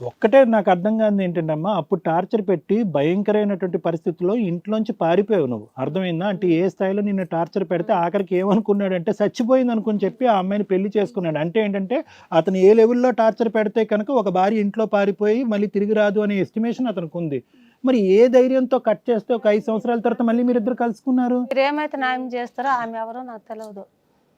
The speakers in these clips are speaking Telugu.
ఒక్కటే నాకు అర్థం కాదు ఏంటంటే అమ్మా అప్పుడు టార్చర్ పెట్టి భయంకరమైనటువంటి పరిస్థితుల్లో ఇంట్లోంచి పారిపోయావు నువ్వు. అర్థమైందా? అంటే ఏ స్థాయిలో నిన్ను టార్చర్ పెడితే ఆఖరికి ఏమనుకున్నాడంటే చచ్చిపోయింది అనుకుని చెప్పి ఆ అమ్మాయిని పెళ్ళి చేసుకున్నాడు. అంటే ఏంటంటే అతను ఏ లెవెల్లో టార్చర్ పెడితే కనుక ఒక భార్య ఇంట్లో పారిపోయి మళ్ళీ తిరిగి రాదు అనే ఎస్టిమేషన్ అతనికి ఉంది మరి ఏ ధైర్యంతో కట్ చేస్తే ఒక ఐదు సంవత్సరాల తర్వాత మళ్ళీ మీరిద్దరు కలుసుకున్నారు? మీరేమైతే న్యాయం చేస్తారో ఆమె ఎవరో నాకు తెలియదు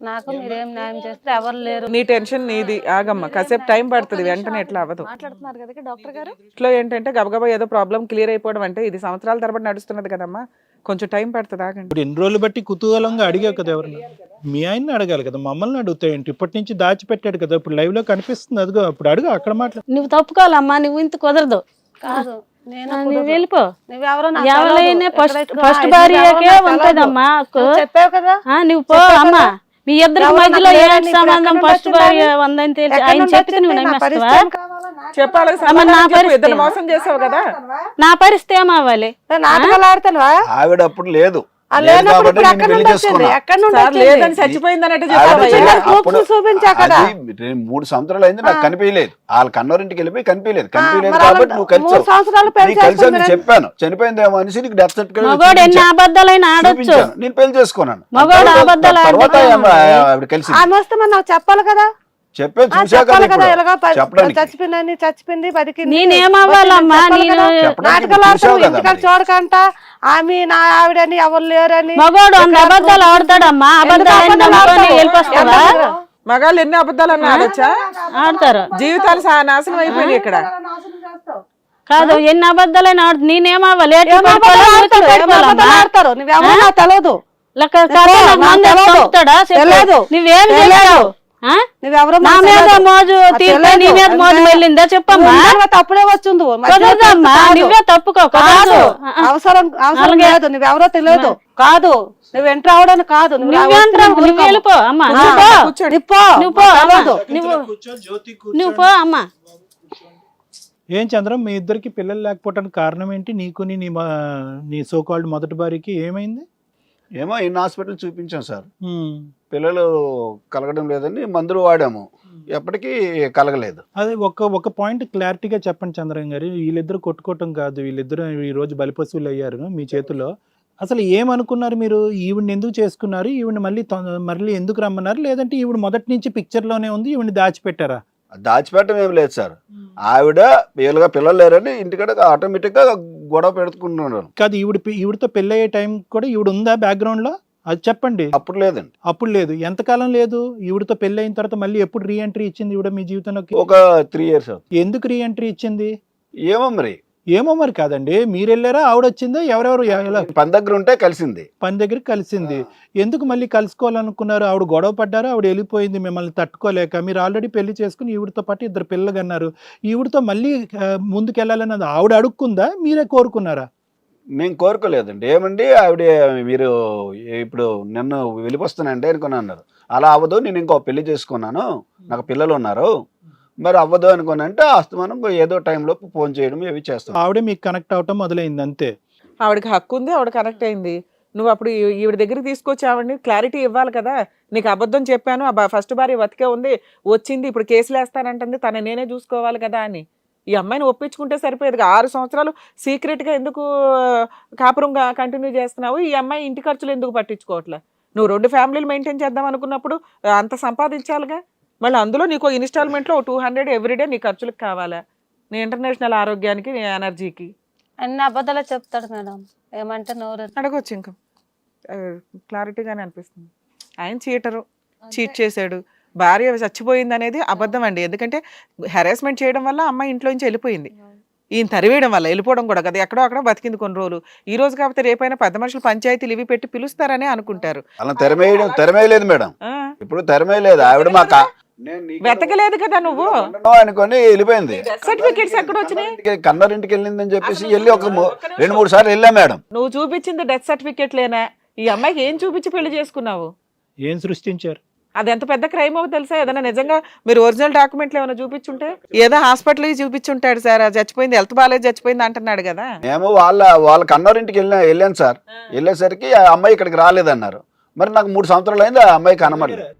నాకు మీరేం న్యాయం చేస్తారో ఎవరు లేరు. నీ టెన్షన్ నీది. ఆగమ్మ. కాసేపు టైం పడుతుంది. వెంటనే ఎట్లా అవ్వదు. మాట్లాడుతున్నారు కదా డాక్టర్ గారు? ఇంట్లో ఏంటంటే గబగబా ఏదో ప్రాబ్లం క్లియర్ అయిపోవడం అంటే ఇది సంవత్సరాల తరబడి నడుస్తున్నది కదమ్మా. కొంచెం టైం పడుతుంది ఆగండి. ఇప్పుడు ఎన్ని రోజులు బట్టి కుతూహలంగా అడిగావు కదా ఎవరన్నా మీ ఆయన్ని అడగాలి కదా. మమ్మల్ని అడుగుతాయండి ఇప్పటి నుంచి దాచిపెట్టాడు కదా. ఇప్పుడు లైవ్లో కనిపిస్తుంది. అదిగో ఇప్పుడు అడుగు అక్కడ మాట్లాడు నువ్వు తప్పుకోవాలమ్మా. నువ్వు ఇంత కుదరదు. కాదు. నేను నువ్వు వెళ్ళిపో. నువ్వెవరో నాకు ఎవరైనా తెలియదు. ఫస్ట్ ఫస్ట్ భార్యకే ఎవరో నాకు ఉంటదమ్మా. నువ్వు చెప్పావు కదా? ఆ, నువ్వు పో చెప్పావు అమ్మా. కదా? మీ ఇద్దరికి ఎవరో మధ్యలో ఏంటి సంబంధం ఫస్ట్ ఉందని తెలిసి ఆయన చెప్తే నువ్వు నమ్మేస్తావా పరిస్థితి ఏం కావాలో నాకు చెప్పాలి నా. పరిస్థితి ఇద్దరు మోసం చేసావు కదా? నా పరిస్థితి ఏమవ్వాలి నాటకాలు ఆవిడ అప్పుడు లేదు. లేదని చచ్చిపోయింది అన్నట్టు చూపించా మూడు సంవత్సరాలు అయింది నాకు. కనిపించలేదు. వాళ్ళ కన్నోరింటికి వెళ్ళిపోయి కనిపించలేదు. కనిపించలేదు కాబట్టి నువ్వు కలిసి నేను చెప్పాను. చనిపోయిందేమో అనేసి నీకు డెత్ సర్టిఫికేట్ మగోడు ఎన్ని అబద్ధాలైనా ఆడొచ్చు. చూపించాను. నేను పెళ్ళి చేసుకున్నాను. తర్వాత- కలిసి చెప్పాలి కదా. చెప్పే కదా. ఎలాగో చచ్చిపోయిందని చచ్చిపోయింది బతికింది. నేనేమవ్వాలమ్మా? నేను నాటకాలు ఇంటికాడ. చూడకంట. ఆమె నా ఆవిడని ఎవరు లేరని. మగోడు అబద్ధాలు ఆడతాడమ్మా? అబద్ధాలు? మగాళ్ళు ఎన్ని అబద్ధాలు అన్నా ఆడొచ్చా? ఆడతారు. జీవితాలు సా- నాశనం అయిపోయినాయి ఇక్కడ. కాదు ఎన్ని అబద్ధాలైనా ఆడు నేనేమవ్వాలి? ఆడతారు? నువ్వెవరో నాకు. తెలియదు. నువ్వేం తెలియదు. నువ్వెవరో నా మీద. మోజు నీ. మీద వెళ్ళిందా చెప్పమ్మా? తప్పుడే వచ్చింది కుదరదమ్మా నువ్వే తప్పుకో కాదు. అవసరం అవసరం. లేదు. నువ్వెవరో తెలియదు కాదు. నువ్వు ఎంటర్ అవడానికి కాదు. నువ్వు పో. అమ్మా. ఏం చంద్రం మీ ఇద్దరికి పిల్లలు లేకపోవడానికి కారణం ఏంటి? నీకు నీ మ- నీ సోకాల్డ్ మొదటి భార్యకి ఏమైంది? ఏమో ఇన్ని హాస్పిటల్ చూపించాం సార్. పిల్లలు కలగడం లేదని మందులు వాడాము. ఎప్పటికీ కలగలేదు. అదే ఒక ఒక పాయింట్ క్లారిటీగా చెప్పండి చంద్రం గారు. వీళ్ళిద్దరు కొట్టుకోవటం కాదు వీళ్ళిద్దరు ఈ రోజు బలిపశువులు అయ్యారు మీ చేతిలో. అసలు ఏమనుకున్నారు మీరు? ఈవిడ్ని ఎందుకు చేసుకున్నారు? ఈవిడ్ని మళ్ళీ మళ్ళీ ఎందుకు రమ్మన్నారు? లేదంటే ఈవిడ మొదటి నుంచి picture లోనే ఉంది ఈవిడ్ని దాచిపెట్టారా? దాచిపెట్టడం ఏం లేదు సార్. ఆవిడ వీళ్ళగా పిల్లలు లేరని ఇంటికాడ ఆటోమేటిక్గా గొడవ పెడుతుకుంటున్నాను కాదు ఈవిడ ఈవిడతో పెళ్ళి అయ్యే టైం కూడా ఈవిడ ఉందా background లో అది చెప్పండి. అప్పుడు లేదండి. అప్పుడు లేదు. ఎంతకాలం లేదు? ఈవిడతో పెళ్ళి అయిన తర్వాత మళ్ళీ ఎప్పుడు రీ ఎంట్రీ ఇచ్చింది ఈవిడ మీ జీవితంలోకి? ఒక త్రీ ఇయర్స్ ఎందుకు రీ ఎంట్రీ ఇచ్చింది? ఏమో మరి. ఏమో మరి కాదండి. మీరు వెళ్ళారా ఆవిడ వచ్చిందా ఎవరెవరు? పని దగ్గర ఉంటే కలిసింది. పని దగ్గరికి కలిసింది. ఎందుకు మళ్ళీ కలుసుకోవాలనుకున్నారు? ఆవిడ గొడవ పడ్డారు? ఆవిడ వెళ్ళిపోయింది మిమ్మల్ని తట్టుకోలేక. మీరు ఆల్రెడీ పెళ్ళి చేసుకుని ఈవిడతో పాటు ఇద్దరు పిల్లలు కన్నారు ఈవిడతో మళ్ళీ ఆ, ముందుకెళ్ళాలన్నది ఆవిడ అడుక్కుందా? మీరే కోరుకున్నారా? మేము కోరుకోలేదండి. ఏమండి? ఆవిడ మీరు ఇప్పుడు నన్ను వెళ్ళిపోస్తానండి అనుకుని అన్నారు. అలా అవ్వదు. నేను ఇంకో పెళ్ళి చేసుకున్నాను. నాకు పిల్లలు ఉన్నారు మరి అవ్వదు అనుకుని అంటే అస్తమానం ఏదో టైంలో ఫోన్ చేయడం ఇవి చేస్తాం. ఆవిడే మీకు కనెక్ట్ అవటం మొదలైంది అంతే. ఆవిడకి హక్కు ఉంది ఆవిడ కనెక్ట్ అయింది. నువ్వు అప్పుడు ఈవిడ దగ్గరికి తీసుకొచ్చి ఆవిడని క్లారిటీ ఇవ్వాలి కదా. నీకు అబద్ధం చెప్పాను ఆ ఫస్ట్ భార్య బతికే ఉంది వచ్చింది ఇప్పుడు కేసులు వేస్తానంటుంది తన నేనే చూసుకోవాలి కదా అని. ఈ అమ్మాయిని ఒప్పించుకుంటే సరిపోయేది ఆరు సంవత్సరాలు secret గా ఎందుకు కాపురంగా కంటిన్యూ చేస్తున్నావు? ఈ అమ్మాయి ఇంటి ఖర్చులు ఎందుకు పట్టించుకోవట్లే? నువ్వు రెండు ఫ్యామిలీలు మెయింటైన్ చేద్దాం అనుకున్నప్పుడు అంత సంపాదించాలిగా? మళ్ళీ అందులో నీకు ఇన్స్టాల్మెంట్లో టూ హండ్రెడ్ ఎవ్రీడే నీ ఖర్చులకు కావాలా? నీ ఇంటర్నేషనల్ ఆరోగ్యానికి నీ ఎనర్జీకి. అన్ని అబద్ధాలే చెప్తాడు మేడం. ఏమంటే నోరు అడగొచ్చు ఇంకా. క్లారిటీగానే అనిపిస్తుంది. ఆయన చీటరు చీట్ చేశాడు. భార్య చచ్చిపోయింది అనేది అబద్ధం అండి ఎందుకంటే హెరాస్మెంట్ చేయడం వల్ల అమ్మాయి ఇంట్లో నుంచి వెళ్ళిపోయింది. ఈయన తరివేయడం వల్ల వెళ్ళిపోవడం కూడా కదా. ఎక్కడో అక్కడ బతికింది కొన్ని రోజులు. ఈ రోజు కాకపోతే రేపైనా పెద్ద మనుషులు పంచాయతీలు ఇవి పెట్టి పిలుస్తారని అనుకుంటారు. అలా తెరమేయడం తెరమేయలేదు మేడం. ఇప్పుడు తెరమేయలేదు. ఆవిడ మా కా- నేను నీకు వెతకలేదు కదా నువ్వు? అనుకొని వెళ్ళిపోయింది. సర్టిఫికేట్స్ ఎక్కడ వచ్చినాయి ఇంటికి కన్నరింటికి వెళ్ళిందని చెప్పేసి వెళ్ళి ఒక మూ- రెండు మూడు సార్లు వెళ్ళా మేడం. నువ్వు చూపించింది డెత్ సర్టిఫికేట్ లేనా. ఈ అమ్మాయికి ఏం చూపించి పెళ్ళి చేసుకున్నావు? ఏం సృష్టించారు? అది ఎంత పెద్ద క్రైమ్ అవు తెలుసా? ఏదైనా నిజంగా మీరు ఒరిజినల్ డాక్యుమెంట్లు ఏమైనా చూపించుంటే? ఏదో హాస్పిటల్ చూపించుంటాడు సార్. అది చచ్చిపోయింది హెల్త్ బాగాలేదు చచ్చిపోయింది అంటున్నాడు కదా. మేము వాళ్ళ వాళ్ళ కన్నరింటికి వెళ్ళిన వెళ్ళాను సార్. వెళ్ళేసరికి ఆ అమ్మాయి ఇక్కడికి రాలేదన్నారు. మరి నాకు మూడు సంవత్సరాలు అయింది ఆ అమ్మాయి కనమడలేదు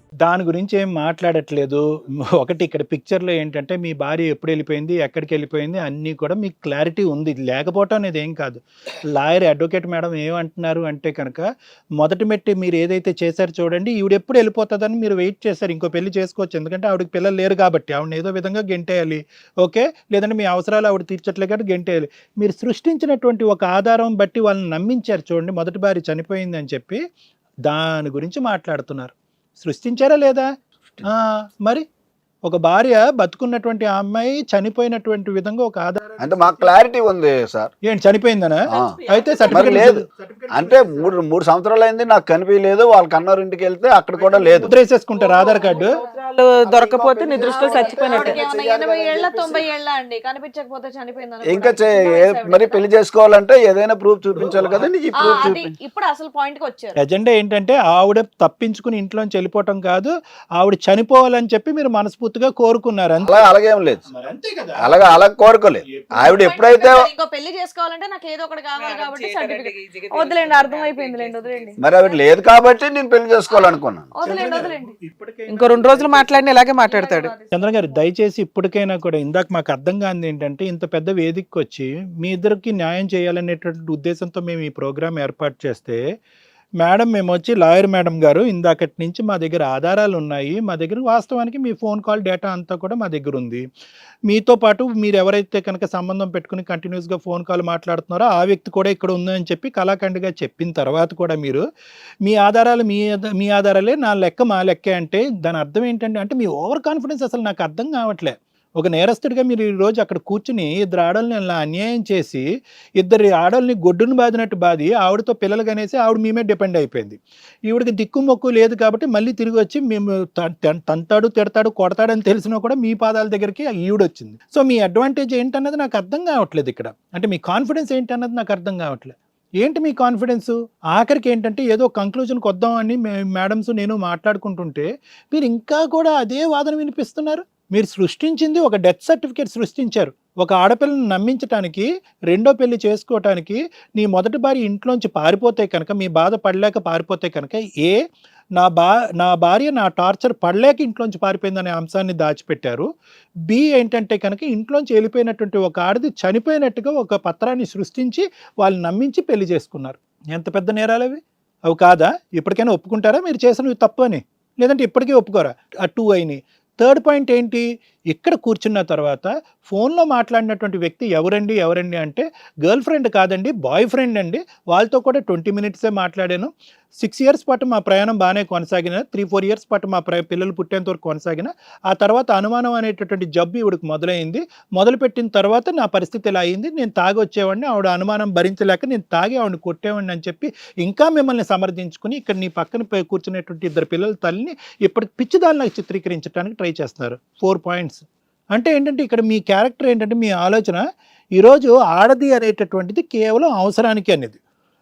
దాని గురించి ఏం మాట్లాడట్లేదు. ఒకటి ఇక్కడ పిక్చర్లో ఏంటంటే మీ భార్య ఎప్పుడు వెళ్ళిపోయింది ఎక్కడికి వెళ్ళిపోయింది అన్నీ కూడా మీకు క్లారిటీ ఉంది. లేకపోవటం అనేది ఏం కాదు. లాయర్ అడ్వకేట్ మేడం ఏమంటున్నారు అంటే కనుక మొదటి మెట్టి మీరు ఏదైతే చేశారో చూడండి ఈవిడ ఎప్పుడు వెళ్ళిపోతుందని మీరు వెయిట్ చేశారు. ఇంకో పెళ్ళి చేసుకోవచ్చు. ఎందుకంటే ఆవిడకి పిల్లలు లేరు కాబట్టి ఆవిడని ఏదో విధంగా గెంటేయాలి. ఓకే? లేదంటే మీ అవసరాలు ఆవిడ తీర్చట్లే కాబట్టి గెంటేయాలి. మీరు సృష్టించినటువంటి ఒక ఆధారం బట్టి వాళ్ళని నమ్మించారు చూడండి మొదటి భార్య చనిపోయింది అని చెప్పి దాని గురించి మాట్లాడుతున్నారు. సృష్టించారా లేదా? ఆ, మరి ఒక భార్య బతుకున్నటువంటి ఆ అమ్మాయి చనిపోయినటువంటి విధంగా ఒక ఆధారం అంటే మాకు క్లారిటీ ఉంది సార్ ఏంటి చనిపోయిందనా. అయితే మరి సర్టిఫికేట్ లేదు. అంటే మూడు మూడు సంవత్సరాలు అయింది నాకు కనిపించలేదు వాళ్ళ కన్నూరు ఇంటికి వెళ్తే అక్కడ కూడా లేదు. ముద్రేసేసుకుంటారు ఆధార్ కార్డు. సంవత్సరాలు దొరకపోతే నీ దృష్టిలో చచ్చిపోయినట్టే. ఎనభై ఏళ్ళ తొంభై ఏళ్ళ అండి. కనిపించకపోతే చనిపోయింది ఇంకా మరి పెళ్ళి చేసుకోవాలంటే ఏదైనా ప్రూఫ్ చూపించాలి కదండి ఈ ప్రూఫ్ అది చూపి ఇప్పుడు అసలు పాయింట్కి వచ్చారు. ఎజెండా ఏంటంటే ఆవిడ తప్పించుకుని ఇంట్లోంచి వెళ్ళిపోవటం కాదు ఆవిడ చనిపోవాలని చెప్పి మీరు మనస్ఫూర్తిగా కోరుకున్నారు. అంతే. అలా అలాగేం లేదు. మరి అంతే కదా. అలాగా అలా కోరుకోలేదు. ఆవిడ ఎప్పుడైతే ఇంకో పెళ్ళి చేసుకోవాలంటే నాకు ఏదో ఒకటి కావాలి కాబట్టి సర్టిఫికేట్ వదిలేండి అర్థం అయిపోయిందిలేండి వదిలేండి. మరి ఆవిడ లేదు కాబట్టి నేను పెళ్ళి చేసుకోవాలనుకున్నాను. వదిలేండి వదిలేండి. ఇంకో రెండు రోజులు మాట్లాడిన ఇలాగే మాట్లాడతాడు. చంద్ర గారు దయచేసి ఇప్పటికైనా కూడా ఇందాక మాకు అర్థం కానిది ఏంటంటే ఇంత పెద్ద వేదికకి వచ్చి మీ ఇద్దరికి న్యాయం చేయాలనేటువంటి ఉద్దేశంతో మేము ఈ ప్రోగ్రాం ఏర్పాటు చేస్తే మేడం మేము వచ్చి లాయర్ మేడం గారు ఇందాకటి నుంచి మా దగ్గర ఆధారాలు ఉన్నాయి. మా దగ్గర వాస్తవానికి మీ ఫోన్ కాల్ డేటా అంతా కూడా మా దగ్గర ఉంది. మీతో పాటు మీరు ఎవరైతే కనుక సంబంధం పెట్టుకుని కంటిన్యూస్గా ఫోన్ కాల్ మాట్లాడుతున్నారో ఆ వ్యక్తి కూడా ఇక్కడ ఉందని చెప్పి కళాఖండ్గా చెప్పిన తర్వాత కూడా మీరు మీ ఆధారాలు మీ మీ ఆధారాలే నా లెక్క మా లెక్కే అంటే దాని అర్థం ఏంటంటే అంటే మీ ఓవర్ కాన్ఫిడెన్స్ అసలు నాకు అర్థం కావట్లే. ఒక నేరస్తుడిగా మీరు ఈ రోజు అక్కడ కూర్చుని ఇద్దరు ఆడల్ని అలా అన్యాయం చేసి ఇద్దరు ఆడల్ని గొడ్డును బాదినట్టు బాది ఆవిడతో పిల్లలు కనేసి ఆవిడ మేమే డిపెండ్ అయిపోయింది. ఈవిడికి దిక్కు మొక్కు లేదు కాబట్టి మళ్ళీ తిరిగి వచ్చి మేము త- తంతాడు తిడతాడు కొడతాడని తెలిసినా కూడా మీ పాదాల దగ్గరికి ఈవిడ వచ్చింది సో మీ అడ్వాంటేజ్ ఏంటన్నది నాకు అర్థం కావట్లేదు ఇక్కడ. అంటే మీ కాన్ఫిడెన్స్ ఏంటన్నది నాకు అర్థం కావట్లేదు. ఏంటి మీ కాన్ఫిడెన్స్? ఆఖరికి ఏంటంటే ఏదో కంక్లూజన్కి వద్దామని అని మేడమ్స్ నేను మాట్లాడుకుంటుంటే మీరు ఇంకా కూడా అదే వాదన వినిపిస్తున్నారు? మీరు సృష్టించింది ఒక డెత్ సర్టిఫికేట్ సృష్టించారు. ఒక ఆడపిల్లని నమ్మించడానికి రెండో పెళ్ళి చేసుకోవటానికి నీ మొదటి భార్య ఇంట్లోంచి పారిపోతే కనుక మీ బాధ పడలేక పారిపోతే కనుక ఏ నా బా నా భార్య నా టార్చర్ పడలేక ఇంట్లోంచి పారిపోయిందనే అంశాన్ని దాచిపెట్టారు. బి ఏంటంటే కనుక ఇంట్లోంచి వెళ్ళిపోయినటువంటి ఒక ఆడది చనిపోయినట్టుగా ఒక పత్రాన్ని సృష్టించి వాళ్ళని నమ్మించి పెళ్ళి చేసుకున్నారు. ఎంత పెద్ద నేరాలు అవి? అవి కాదా? ఇప్పటికైనా ఒప్పుకుంటారా? మీరు చేసినవి తప్పు అని. లేదంటే ఇప్పటికీ ఒప్పుకోరా? ఆ టూ అయినాయి థర్డ్ పాయింట్ ఏంటి? ఇక్కడ కూర్చున్న తర్వాత ఫోన్లో మాట్లాడినటువంటి వ్యక్తి ఎవరండి? ఎవరండి అంటే గర్ల్ ఫ్రెండ్ కాదండి బాయ్ ఫ్రెండ్ అండి. వాళ్ళతో కూడా ట్వంటీ మినిట్సే మాట్లాడాను. సిక్స్ ఇయర్స్ పాటు మా ప్రయాణం బాగానే కొనసాగిన త్రీ ఫోర్ ఇయర్స్ పాటు మా ప్ర పిల్లలు పుట్టేంత వరకు కొనసాగిన. ఆ తర్వాత అనుమానం అనేటటువంటి జబ్బు ఇవిడికి మొదలైంది. మొదలుపెట్టిన తర్వాత నా పరిస్థితి ఇలా అయింది. నేను తాగి వచ్చేవాడిని. ఆవిడ అనుమానం భరించలేక నేను తాగి ఆవిడని కొట్టేవాడిని అని చెప్పి ఇంకా మిమ్మల్ని సమర్థించుకుని ఇక్కడ నీ పక్కన కూర్చునేటువంటి ఇద్దరు పిల్లల తల్లిని ఇప్పటికి పిచ్చిదానిలాగా చిత్రీకరించడానికి ట్రై చేస్తున్నారు. Four points. అంటే ఏంటంటే ఇక్కడ మీ క్యారెక్టర్ ఏంటంటే మీ ఆలోచన ఈరోజు ఆడది అనేటటువంటిది కేవలం అవసరానికి అనేది.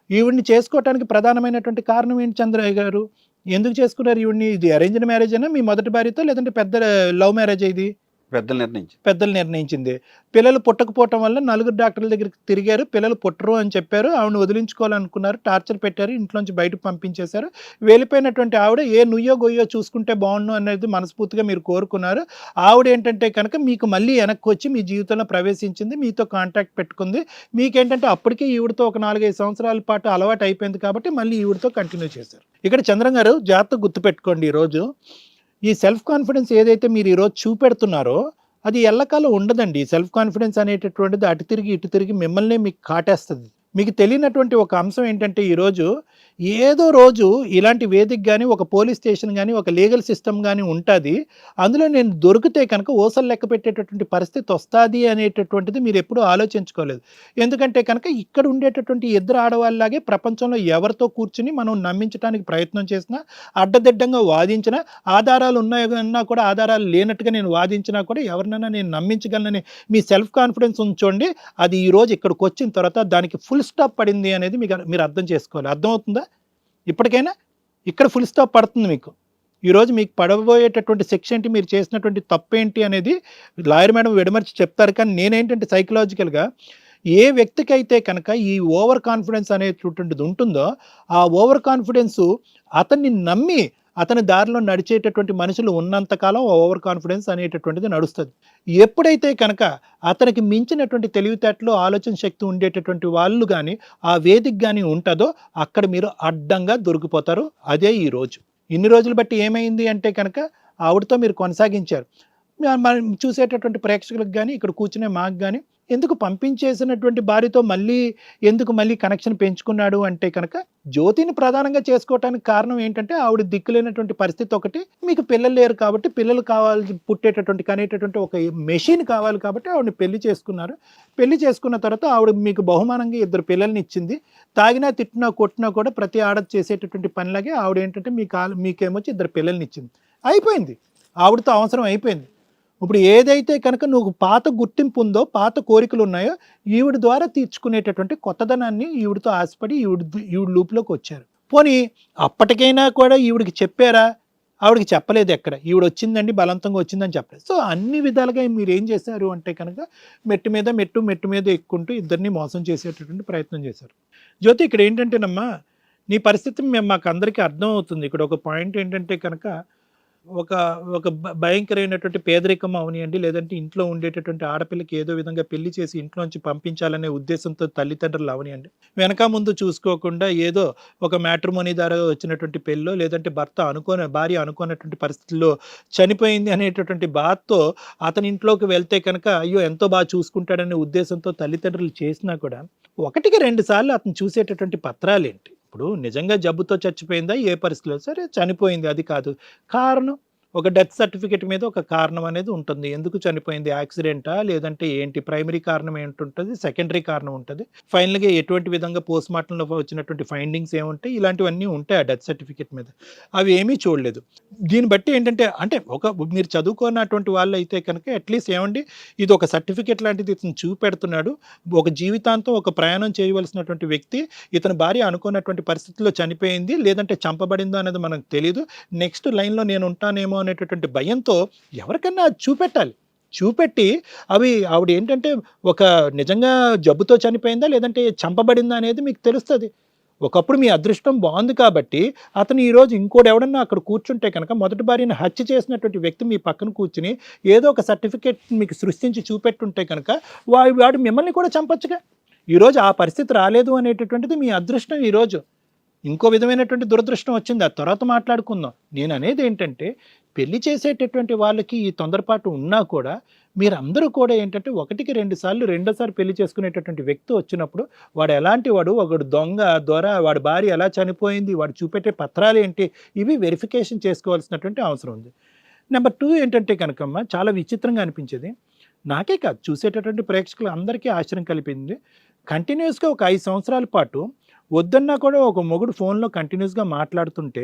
ఈవిడ్ని చేసుకోవటానికి ప్రధానమైనటువంటి కారణం ఏంటి చంద్రయ్య గారు? ఎందుకు చేసుకున్నారు ఈవిడ్ని? ఇది అరేంజ్డ్ మ్యారేజ్ అయినా మీ మొదటి భార్యతో లేదంటే పెద్ద లవ్ మ్యారేజ్ ఇది? పెద్దలు నిర్ణయించింది. పెద్దలు నిర్ణయించింది. పిల్లలు పుట్టకపోవటం వల్ల నలుగురు డాక్టర్ల దగ్గరికి తిరిగారు. పిల్లలు పుట్టరు అని చెప్పారు. ఆవిడ వదిలించుకోవాలనుకున్నారు. టార్చర్ పెట్టారు. ఇంట్లోంచి బయటకు పంపించేశారు. వెళ్ళిపోయినటువంటి ఆవిడ ఏ నుయ్యో గొయ్యో చూసుకుంటే బాగుండు అనేది మనస్ఫూర్తిగా మీరు కోరుకున్నారు. ఆవిడ ఏంటంటే కనుక మీకు మళ్ళీ వెనక్కి వచ్చి మీ జీవితంలో ప్రవేశించింది. మీతో కాంటాక్ట్ పెట్టుకుంది. మీకేంటంటే అప్పటికే ఈవిడతో ఒక నాలుగైదు సంవత్సరాల పాటు అలవాటు అయిపోయింది కాబట్టి మళ్ళీ ఈవిడతో కంటిన్యూ చేశారు. ఇక్కడ చంద్రం గారు జాగ్రత్త గుర్తుపెట్టుకోండి ఈరోజు. ఈ సెల్ఫ్ కాన్ఫిడెన్స్ ఏదైతే మీరు ఈరోజు చూపెడుతున్నారో అది ఎల్లకాలం ఉండదండి. సెల్ఫ్ కాన్ఫిడెన్స్ అనేటటువంటిది అటు తిరిగి ఇటు తిరిగి మిమ్మల్నే మీకు కాటేస్తుంది. మీకు తెలియనటువంటి ఒక అంశం ఏంటంటే ఈరోజు ఏదో రోజు ఇలాంటి వేదిక కానీ ఒక పోలీస్ స్టేషన్ కానీ ఒక లీగల్ సిస్టమ్ కానీ ఉంటుంది. అందులో నేను దొరికితే కనుక ఓసలు లెక్క పెట్టేటటువంటి పరిస్థితి వస్తుంది అనేటటువంటిది మీరు ఎప్పుడూ ఆలోచించుకోలేదు. ఎందుకంటే కనుక ఇక్కడ ఉండేటటువంటి ఇద్దరు ఆడవాళ్ళలాగే ప్రపంచంలో ఎవరితో కూర్చుని మనం నమ్మించడానికి ప్రయత్నం చేసినా అడ్డదిడ్డంగా వాదించినా ఆధారాలు ఉన్నాయన్నా కూడా ఆధారాలు లేనట్టుగా నేను వాదించినా కూడా ఎవరినైనా నేను నమ్మించగలనని మీ సెల్ఫ్ కాన్ఫిడెన్స్ ఉంచండి. అది ఈ రోజు ఇక్కడికి వచ్చిన తర్వాత దానికి ఫుల్ స్టాప్ పడింది అనేది మీకు మీరు అర్థం చేసుకోవాలి. అర్థమవుతుందా? ఇప్పటికైనా ఇక్కడ ఫుల్ స్టాప్ పడుతుంది మీకు. ఈరోజు మీకు పడబోయేటటువంటి శిక్ష ఏంటి మీరు చేసినటువంటి తప్పు ఏంటి అనేది లాయర్ మేడం విడమర్చి చెప్తారు. కానీ నేనేంటంటే సైకలాజికల్గా ఏ వ్యక్తికి అయితే కనుక ఈ ఓవర్ కాన్ఫిడెన్స్ అనేటువంటిది ఉంటుందో ఆ ఓవర్ కాన్ఫిడెన్స్ అతన్ని నమ్మి అతని దారిలో నడిచేటటువంటి మనుషులు ఉన్నంతకాలం ఓవర్ కాన్ఫిడెన్స్ అనేటటువంటిది నడుస్తుంది. ఎప్పుడైతే కనుక అతనికి మించినటువంటి తెలివితేటలు ఆలోచన శక్తి ఉండేటటువంటి వాళ్ళు కానీ ఆ వేదిక కానీ ఉంటుందో అక్కడ మీరు అడ్డంగా దొరికిపోతారు. అదే ఈ రోజు. ఇన్ని రోజులు బట్టి ఏమైంది అంటే కనుక ఆవిడతో మీరు కొనసాగించారు. మనం చూసేటటువంటి ప్రేక్షకులకు కానీ ఇక్కడ కూర్చునే మాకు కానీ ఎందుకు పంపించేసినటువంటి భార్యతో మళ్ళీ ఎందుకు మళ్ళీ కనెక్షన్ పెంచుకున్నాడు అంటే కనుక జ్యోతిని ప్రధానంగా చేసుకోవటానికి కారణం ఏంటంటే ఆవిడ దిక్కులేనటువంటి పరిస్థితి ఒకటి. మీకు పిల్లలు లేరు కాబట్టి పిల్లలు కావాలి పుట్టేటటువంటి కనేటటువంటి ఒక మెషిన్ కావాలి కాబట్టి ఆవిడని పెళ్ళి చేసుకున్నారు. పెళ్ళి చేసుకున్న తర్వాత ఆవిడ మీకు బహుమానంగా ఇద్దరు పిల్లల్ని ఇచ్చింది. తాగినా తిట్టినా కొట్టినా కూడా ప్రతి ఆడ చేసేటటువంటి పనిలాగే ఆవిడ ఏంటంటే మీ కాలు మీకేమొచ్చి ఇద్దరు పిల్లల్ని ఇచ్చింది. అయిపోయింది. ఆవిడతో అవసరం అయిపోయింది. ఇప్పుడు ఏదైతే కనుక నువ్వు పాత గుర్తింపు ఉందో పాత కోరికలు ఉన్నాయో ఈవిడ ద్వారా తీర్చుకునేటటువంటి కొత్తదనాన్ని ఈవిడతో ఆశపడి ఈవిడ ఈవిడ లూప్లోకి వచ్చారు. పోనీ అప్పటికైనా కూడా ఈవిడికి చెప్పారా? ఆవిడకి చెప్పలేదు ఎక్కడ? ఈవిడ వచ్చిందండి బలవంతంగా వచ్చిందని చెప్పలేదు. సో అన్ని విధాలుగా మీరు ఏం చేశారు అంటే కనుక మెట్టు మీద మెట్టు మెట్టు మీద ఎక్కుంటూ ఇద్దరిని మోసం చేసేటటువంటి ప్రయత్నం చేశారు. జ్యోతి ఇక్కడ ఏంటంటేనమ్మా నీ పరిస్థితి మేము మాకు అందరికీ అర్థం అవుతుంది ఇక్కడ ఒక పాయింట్ ఏంటంటే కనుక ఒక ఒక భయంకరమైనటువంటి పేదరికం అవనియండి. లేదంటే ఇంట్లో ఉండేటటువంటి ఆడపిల్లకి ఏదో విధంగా పెళ్ళి చేసి ఇంట్లోంచి పంపించాలనే ఉద్దేశంతో తల్లిదండ్రులు అవనియండి. వెనక ముందు చూసుకోకుండా ఏదో ఒక మ్యాట్రిమోనీ ద్వారా వచ్చినటువంటి పెళ్ళో లేదంటే భర్త అనుకోని భార్య అనుకోనటువంటి పరిస్థితుల్లో చనిపోయింది అనేటటువంటి బాధతో అతని ఇంట్లోకి వెళ్తే కనుక అయ్యో ఎంతో బాగా చూసుకుంటాడనే ఉద్దేశంతో తల్లిదండ్రులు చేసినా కూడా ఒకటికి రెండు సార్లు అతను చూసేటటువంటి పత్రాలు ఏంటి ఇప్పుడు నిజంగా జబ్బుతో చచ్చిపోయిందా? ఏ పరిస్థితిలో? సరే చనిపోయింది. అది కాదు. కారణం? ఒక డెత్ సర్టిఫికేట్ మీద ఒక కారణం అనేది ఉంటుంది. ఎందుకు చనిపోయింది? యాక్సిడెంటా? లేదంటే ఏంటి? ప్రైమరీ కారణం ఏంటుంటుంది? సెకండరీ కారణం ఉంటుంది. ఫైనల్గా ఎటువంటి విధంగా పోస్ట్ మార్టంలో వచ్చినటువంటి ఫైండింగ్స్ ఏముంటాయి? ఇలాంటివన్నీ ఉంటాయి ఆ డెత్ సర్టిఫికేట్ మీద. అవి ఏమీ చూడలేదు. దీన్ని బట్టి ఏంటంటే అంటే ఒక మీరు చదువుకున్నటువంటి వాళ్ళు అయితే కనుక అట్లీస్ట్ ఏమండి? ఇది ఒక సర్టిఫికేట్ లాంటిది ఇతను చూపెడుతున్నాడు. ఒక జీవితాంతం ఒక ప్రయాణం చేయవలసినటువంటి వ్యక్తి ఇతని భార్య అనుకున్నటువంటి పరిస్థితుల్లో చనిపోయింది. లేదంటే చంపబడిందో అనేది మనకు తెలియదు నెక్స్ట్ లైన్లో నేను ఉంటానేమో అనేటటువంటి భయంతో ఎవరికన్నా చూపెట్టాలి. చూపెట్టి అవి ఆవిడ ఏంటంటే ఒక నిజంగా జబ్బుతో చనిపోయిందా లేదంటే చంపబడిందా అనేది మీకు తెలుస్తుంది. ఒకప్పుడు మీ అదృష్టం బాగుంది కాబట్టి అతను ఈరోజు ఇంకోటి ఎవడన్నా అక్కడ కూర్చుంటే కనుక మొదటి భార్యను హత్య చేసినటువంటి వ్యక్తి మీ పక్కన కూర్చుని ఏదో ఒక సర్టిఫికేట్ మీకు సృష్టించి చూపెట్టుంటే కనుక వాడు వాడు మిమ్మల్ని కూడా చంపొచ్చుగా. ఈరోజు ఆ పరిస్థితి రాలేదు అనేటటువంటిది మీ అదృష్టం ఈరోజు ఇంకో విధమైనటువంటి దురదృష్టం వచ్చింది. ఆ తర్వాత మాట్లాడుకుందాం. నేను అనేది ఏంటంటే పెళ్ళి చేసేటటువంటి వాళ్ళకి ఈ తొందరపాటు ఉన్నా కూడా మీరందరూ కూడా ఏంటంటే ఒకటికి రెండు సార్లు రెండోసారి పెళ్ళి చేసుకునేటటువంటి వ్యక్తి వచ్చినప్పుడు వాడు ఎలాంటి వాడు? ఒకడు దొంగ దొర వాడి భార్య ఎలా చనిపోయింది? వాడు చూపెట్టే పత్రాలు ఏంటి? ఇవి వెరిఫికేషన్ చేసుకోవాల్సినటువంటి అవసరం ఉంది. నెంబర్ టూ ఏంటంటే కనుకమ్మ చాలా విచిత్రంగా అనిపించేది. నాకే కాదు చూసేటటువంటి ప్రేక్షకులు అందరికీ ఆశ్చర్యం కలిపింది. కంటిన్యూస్గా ఒక ఐదు సంవత్సరాల పాటు వద్దన్నా కూడా ఒక మొగుడు ఫోన్లో కంటిన్యూస్గా మాట్లాడుతుంటే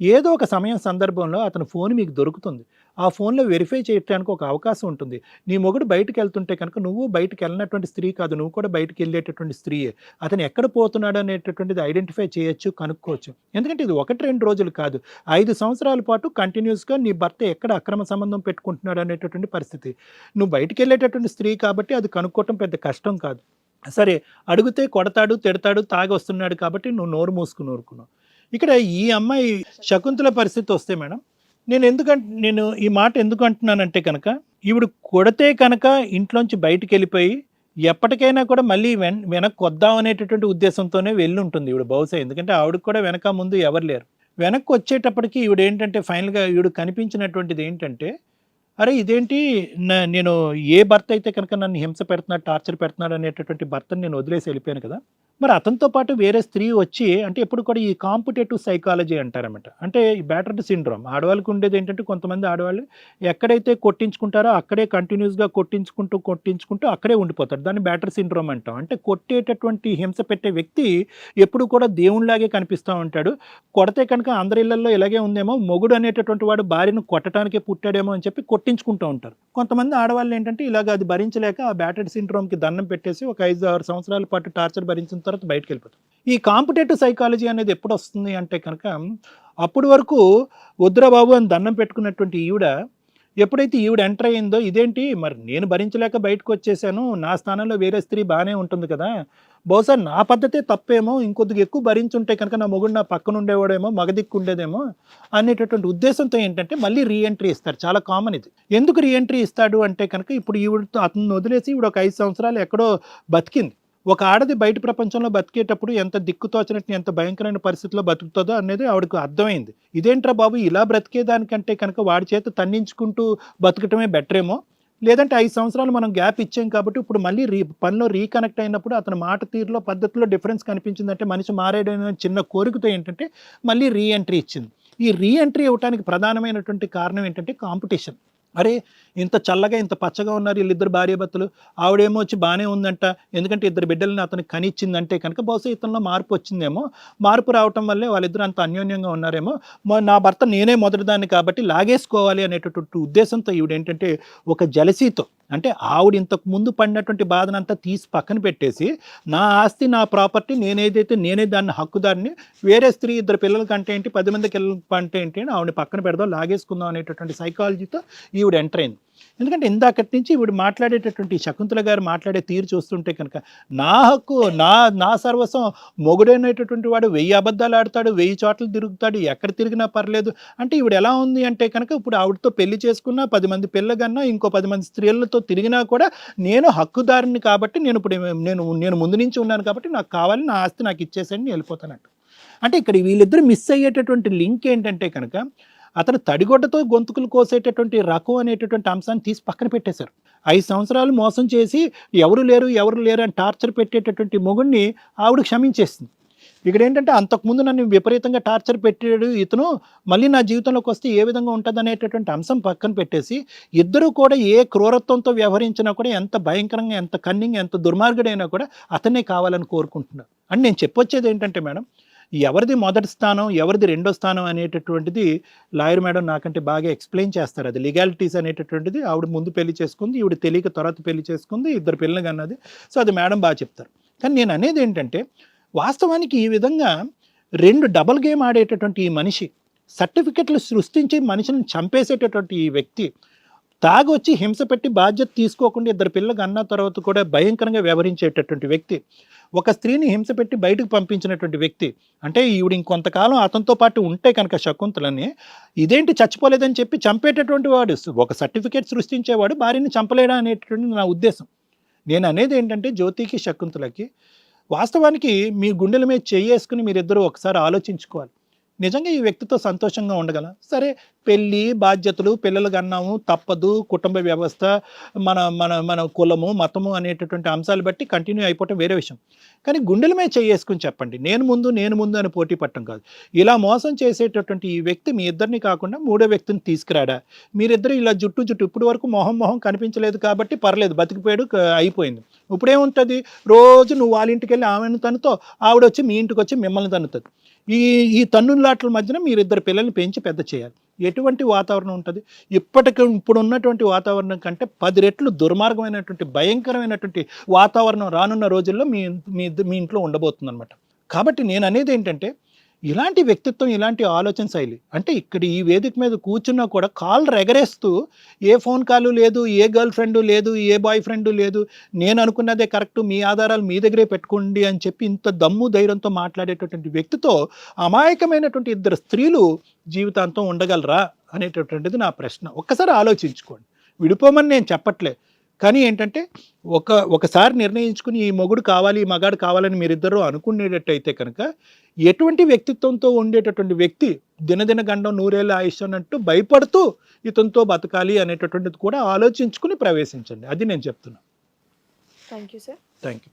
ఏదో ఒక సమయం సందర్భంలో అతని ఫోన్ మీకు దొరుకుతుంది. ఆ ఫోన్లో వెరిఫై చేయడానికి ఒక అవకాశం ఉంటుంది. నీ మొగుడు బయటకు వెళ్తుంటే కనుక నువ్వు బయటకు వెళ్ళినటువంటి స్త్రీ కాదు. నువ్వు కూడా బయటకు వెళ్ళేటటువంటి స్త్రీయే. అతను ఎక్కడ పోతున్నాడు అనేటటువంటిది ఐడెంటిఫై చేయొచ్చు కనుక్కోవచ్చు. ఎందుకంటే ఇది ఒకటి రెండు రోజులు కాదు. ఐదు సంవత్సరాల పాటు కంటిన్యూస్గా నీ భర్త ఎక్కడ అక్రమ సంబంధం పెట్టుకుంటున్నాడు అనేటటువంటి పరిస్థితి. నువ్వు బయటకు వెళ్ళేటటువంటి స్త్రీ కాబట్టి అది కనుక్కోవటం పెద్ద కష్టం కాదు. సరే అడిగితే కొడతాడు తిడతాడు తాగి వస్తున్నాడు కాబట్టి నువ్వు నోరు మూసుకుని ఊరుకున్నావు ఇక్కడ ఈ అమ్మాయి శకుంతల పరిస్థితి వస్తే మేడం నేను ఎందుకంటే నేను ఈ మాట ఎందుకు అంటున్నానంటే కనుక ఇవిడు కొడితే కనుక ఇంట్లోంచి బయటికి వెళ్ళిపోయి ఎప్పటికైనా కూడా మళ్ళీ వెన్ వెనక్కి వద్దాం అనేటటువంటి ఉద్దేశంతోనే వెళ్ళి ఉంటుంది ఈవిడ బహుశా. ఎందుకంటే ఆవిడకి కూడా వెనక ముందు ఎవరు లేరు. వెనక్కి వచ్చేటప్పటికి ఈవిడ ఏంటంటే ఫైనల్గా ఈవిడ కనిపించినటువంటిది ఏంటంటే అరే ఇదేంటి నా- నేను ఏ భర్త అయితే కనుక నన్ను హింస పెడుతున్నాడు టార్చర్ పెడుతున్నాడు అనేటటువంటి భర్తను నేను వదిలేసి వెళ్ళిపోయాను కదా మరి అతనితో పాటు వేరే స్త్రీ వచ్చి అంటే ఎప్పుడు కూడా ఈ కాంపిటేటివ్ సైకాలజీ అంటారన్నమాట. అంటే ఈ బ్యాటర్డ్ సిండ్రోమ్. ఆడవాళ్ళకి ఉండేది ఏంటంటే కొంతమంది ఆడవాళ్ళు ఎక్కడైతే కొట్టించుకుంటారో అక్కడే కంటిన్యూస్గా కొట్టించుకుంటూ కొట్టించుకుంటూ అక్కడే ఉండిపోతారు. దాన్ని బ్యాటర్ సిండ్రోమ్ అంటాం. అంటే కొట్టేటటువంటి హింస పెట్టే వ్యక్తి ఎప్పుడు కూడా దేవునిలాగే కనిపిస్తూ ఉంటాడు. కొడితే కనుక అందరి ఇళ్ళలో ఇలాగే ఉందేమో మొగుడు అనేటటువంటి వాడు భార్యను కొట్టడానికే పుట్టాడేమో అని చెప్పి కొట్టించుకుంటూ ఉంటారు. కొంతమంది ఆడవాళ్ళు ఏంటంటే ఇలాగ అది భరించలేక ఆ బ్యాటర్డ్ సిండ్రోమ్కి దండం పెట్టేసి ఒక ఐదు ఆరు సంవత్సరాల పాటు టార్చర్ భరించిన తర్వాత బయటకు వెళ్ళిపోతాం ఈ కాంపిటేటివ్ సైకాలజీ అనేది ఎప్పుడు వస్తుంది అంటే కనుక అప్పటి వరకు వద్రబాబు అని దండం పెట్టుకున్నటువంటి ఈవిడ ఎప్పుడైతే ఈవిడ ఎంటర్ అయిందో ఇదేంటి? మరి నేను భరించలేక బయటకు వచ్చేసాను నా స్థానంలో వేరే స్త్రీ బాగానే ఉంటుంది కదా బహుశా నా పద్ధతే తప్పేమో ఇంకొద్దిగా ఎక్కువ భరించుంటే కనుక నా మొగుడు నా పక్కన ఉండేవాడేమో మగదిక్కు ఉండేదేమో అనేటటువంటి ఉద్దేశంతో ఏంటంటే మళ్ళీ రీఎంట్రీ ఇస్తారు. చాలా కామన్ ఇది. ఎందుకు రీఎంట్రీ ఇస్తాడు అంటే కనుక ఇప్పుడు ఈవిడతో అతను వదిలేసి ఈవిడ ఒక ఐదు సంవత్సరాలు ఎక్కడో బతికింది. ఒక ఆడది బయట ప్రపంచంలో బతికేటప్పుడు ఎంత దిక్కుతోచినట్టు ఎంత భయంకరమైన పరిస్థితిలో బతుకుతుందో అనేది ఆవిడకు అర్థమైంది. ఇదేంట్రా బాబు ఇలా బ్రతికేదానికంటే కనుక వాడి చేత తన్నించుకుంటూ బతకటమే బెటరేమో? లేదంటే ఐదు సంవత్సరాలు మనం గ్యాప్ ఇచ్చాం కాబట్టి ఇప్పుడు మళ్ళీ రీ పనిలో రీకనెక్ట్ అయినప్పుడు అతని మాట తీరులో పద్ధతిలో డిఫరెన్స్ కనిపించిందంటే మనిషి మారేడైన చిన్న కోరికతో ఏంటంటే మళ్ళీ రీ ఎంట్రీ ఇచ్చింది. ఈ రీ ఎంట్రీ ఇవ్వడానికి ప్రధానమైనటువంటి కారణం ఏంటంటే కాంపిటీషన్. అరే ఇంత చల్లగా ఇంత పచ్చగా ఉన్నారు వీళ్ళిద్దరు భార్యాభర్తలు. ఆవిడేమో వచ్చి బాగానే ఉందంట. ఎందుకంటే ఇద్దరు బిడ్డల్ని అతను కనిచ్చిందంటే కనుక బహుశా ఇతనిలో మార్పు వచ్చిందేమో. మార్పు రావటం వల్లే వాళ్ళిద్దరు అంత అన్యోన్యంగా ఉన్నారేమో. నా భర్త నేనే మొదటిదాన్ని కాబట్టి లాగేసుకోవాలి అనేటటువంటి ఉద్దేశంతో ఈవిడేంటంటే ఒక జలసీతో అంటే ఆవిడ ఇంతకు ముందు పడినటువంటి బాధనంతా తీసి పక్కన పెట్టేసి నా ఆస్తి నా ప్రాపర్టీ నేనేదైతే నేనే దాన్ని హక్కుదారిని వేరే స్త్రీ ఇద్దరు పిల్లల కంటే ఏంటి పది మంది పిల్లల కంటే ఏంటి అని ఆవిడ పక్కన పెడదాం లాగేసుకుందాం అనేటటువంటి సైకాలజీతో ఈవిడ ఎంటర్ అయింది. ఎందుకంటే ఇందాకటి నుంచి ఇప్పుడు మాట్లాడేటటువంటి శకుంతల గారు మాట్లాడే తీరు చూస్తుంటే కనుక నా హక్కు నా నా సర్వస్వం మొగుడైనటువంటి వాడు వెయ్యి అబద్ధాలు ఆడతాడు వెయ్యి చోట్ల తిరుగుతాడు ఎక్కడ తిరిగినా పర్లేదు. అంటే ఇప్పుడు ఎలా ఉంది అంటే కనుక ఇప్పుడు ఆవిడతో పెళ్ళి చేసుకున్నా పది మంది పిల్లగన్నా ఇంకో పది మంది స్త్రీలతో తిరిగినా కూడా నేను హక్కుదారిని కాబట్టి నేను ఇప్పుడు నేను నేను ముందు నుంచి ఉన్నాను కాబట్టి నాకు కావాలి నా ఆస్తి నాకు ఇచ్చేసండి వెళ్ళిపోతానంట అంటే ఇక్కడ వీళ్ళిద్దరు మిస్ అయ్యేటటువంటి లింక్ ఏంటంటే కనుక అతను తడిగొడ్డతో గొంతుకులు కోసేటటువంటి రకం అనేటటువంటి అంశాన్ని తీసి పక్కన పెట్టేశారు. ఐదు సంవత్సరాలు మోసం చేసి ఎవరు లేరు ఎవరు లేరు అని టార్చర్ పెట్టేటటువంటి మొగుడిని ఆవిడ క్షమించేసింది. ఇక్కడ ఏంటంటే అంతకుముందు నన్ను విపరీతంగా టార్చర్ పెట్టాడు ఇతను మళ్ళీ నా జీవితంలోకి వస్తే ఏ విధంగా ఉంటుంది అనేటటువంటి అంశం పక్కన పెట్టేసి ఇద్దరు కూడా ఏ క్రూరత్వంతో వ్యవహరించినా కూడా ఎంత భయంకరంగా ఎంత కన్నింగ్ ఎంత దుర్మార్గుడైనా కూడా అతనే కావాలని కోరుకుంటున్నారు. అని నేను చెప్పొచ్చేది ఏంటంటే మేడం ఎవరిది మొదటి స్థానం ఎవరిది రెండో స్థానం అనేటటువంటిది లాయర్ మేడం నాకంటే బాగా ఎక్స్ప్లెయిన్ చేస్తారు. అది లీగాలిటీస్ అనేటటువంటిది ఆవిడ ముందు పెళ్ళి చేసుకుంది ఈవిడ తెలియక తర్వాత పెళ్ళి చేసుకుంది ఇద్దరు పిల్లలు అన్నది. సో అది మేడం బాగా చెప్తారు. కానీ నేను అనేది ఏంటంటే వాస్తవానికి ఈ విధంగా రెండు డబల్ గేమ్ ఆడేటటువంటి ఈ మనిషి సర్టిఫికెట్లు సృష్టించి మనిషిని చంపేసేటటువంటి ఈ వ్యక్తి తాగొచ్చి హింస పెట్టి బాధ్యత తీసుకోకుండా ఇద్దరు పిల్లలకు అన్న తర్వాత కూడా భయంకరంగా వ్యవహరించేటటువంటి వ్యక్తి ఒక స్త్రీని హింస పెట్టి బయటకు పంపించినటువంటి వ్యక్తి అంటే ఈవిడ ఇంకొంతకాలం అతనితో పాటు ఉంటే కనుక శకుంతలని ఇదేంటి చచ్చిపోలేదని చెప్పి చంపేటటువంటి వాడు ఒక సర్టిఫికేట్ సృష్టించేవాడు భార్యని చంపలేడా అనేటటువంటి నా ఉద్దేశం. నేను అనేది ఏంటంటే జ్యోతికి శకుంతలకి వాస్తవానికి మీ గుండెల మీద చేసుకుని మీరిద్దరూ ఒకసారి ఆలోచించుకోవాలి. నిజంగా ఈ వ్యక్తితో సంతోషంగా ఉండగలం? సరే పెళ్ళి బాధ్యతలు పిల్లలు కన్నాము తప్పదు కుటుంబ వ్యవస్థ మన మన మన కులము మతము అనేటటువంటి అంశాలు బట్టి కంటిన్యూ అయిపోవటం వేరే విషయం. కానీ గుండెలమే చేసుకుని చెప్పండి. నేను ముందు నేను ముందు అని పోటీ పట్టడం కాదు. ఇలా మోసం చేసేటటువంటి ఈ వ్యక్తి మీ ఇద్దరిని కాకుండా మూడో వ్యక్తిని తీసుకురాడా? మీరిద్దరు ఇలా జుట్టు జుట్టు ఇప్పటి వరకు మొహం మొహం కనిపించలేదు కాబట్టి పర్లేదు బతికిపోయాడు అయిపోయింది. ఇప్పుడేముంటుంది? రోజు నువ్వు వాళ్ళ ఇంటికి వెళ్ళి ఆమెను తనుతో ఆవిడ వచ్చి మీ ఇంటికి వచ్చి మిమ్మల్ని తనుతుంది ఈ ఈ తన్నులాట్ల మధ్యన మీరిద్దరు పిల్లల్ని పెంచి పెద్ద చేయాలి. ఎటువంటి వాతావరణం ఉంటుంది? ఇప్పటికి ఇప్పుడు ఉన్నటువంటి వాతావరణం కంటే పది రెట్లు దుర్మార్గమైనటువంటి భయంకరమైనటువంటి వాతావరణం రానున్న రోజుల్లో మీ మీ మీ ఇంట్లో ఉండబోతుంది అనమాట కాబట్టి నేను అనేది ఏంటంటే ఇలాంటి వ్యక్తిత్వం ఇలాంటి ఆలోచన శైలి అంటే ఇక్కడ ఈ వేదిక మీద కూర్చున్నా కూడా కాల్ రెగరేస్తూ ఏ ఫోన్ కాల్ లేదు ఏ గర్ల్ ఫ్రెండ్ లేదు ఏ బాయ్ ఫ్రెండ్ లేదు నేను అనుకున్నదే కరెక్ట్ మీ ఆధారాలు మీ దగ్గరే పెట్టుకోండి అని చెప్పి ఇంత దమ్ము ధైర్యంతో మాట్లాడేటటువంటి వ్యక్తితో అమాయకమైనటువంటి ఇద్దరు స్త్రీలు జీవితాంతం ఉండగలరా అనేటటువంటిది నా ప్రశ్న. ఒక్కసారి ఆలోచించుకోండి. విడిపోమని నేను చెప్పట్లే. కానీ ఏంటంటే ఒక ఒకసారి నిర్ణయించుకుని ఈ మొగుడు కావాలి ఈ మగాడు కావాలని మీరిద్దరూ అనుకునేటట్టయితే కనుక ఎటువంటి వ్యక్తిత్వంతో ఉండేటటువంటి వ్యక్తి దినదిన గండం నూరేళ్ళ ఆయుష్ అన్నట్టు భయపడుతూ ఇతనితో బతకాలి అనేటటువంటిది కూడా ఆలోచించుకుని ప్రవేశించండి. అది నేను చెప్తున్నాను thank you sir thank you